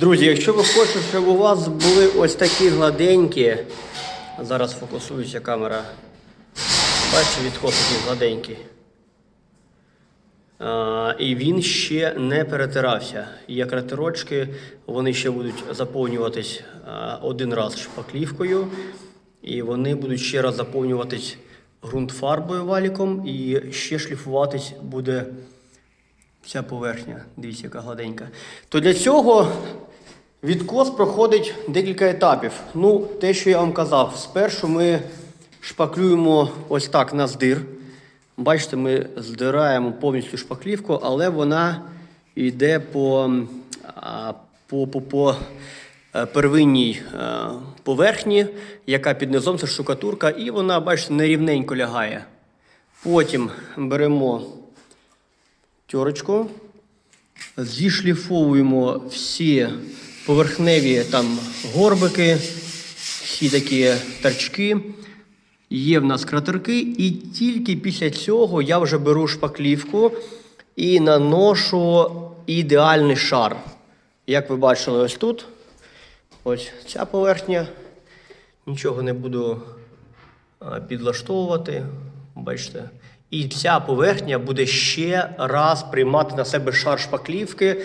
Друзі, якщо ви хочете, щоб у вас були ось такі гладенькі. Зараз фокусується камера. Бачите, відход такий гладенький. А, і він ще не перетирався. Є кратерочки, вони ще будуть заповнюватись а, один раз шпаклівкою, і вони будуть ще раз заповнюватись ґрунтфарбою валіком, і ще шліфуватись буде вся поверхня. Дивіться, яка гладенька. То для цього відкос проходить декілька етапів. Ну, те, що я вам казав, спершу ми шпаклюємо ось так на здир. Бачите, ми здираємо повністю шпаклівку, але вона йде по, по, по, по е, первинній е, поверхні, яка під низом це штукатурка, і вона, бачите, нерівненько лягає. Потім беремо терочку, зішліфовуємо всі поверхневі там горбики, всі такі торчки. Є в нас кратерки, і тільки після цього я вже беру шпаклівку і наношу ідеальний шар. Як ви бачили, ось тут. Ось ця поверхня. Нічого не буду підлаштовувати. Бачите. І ця поверхня буде ще раз приймати на себе шар шпаклівки.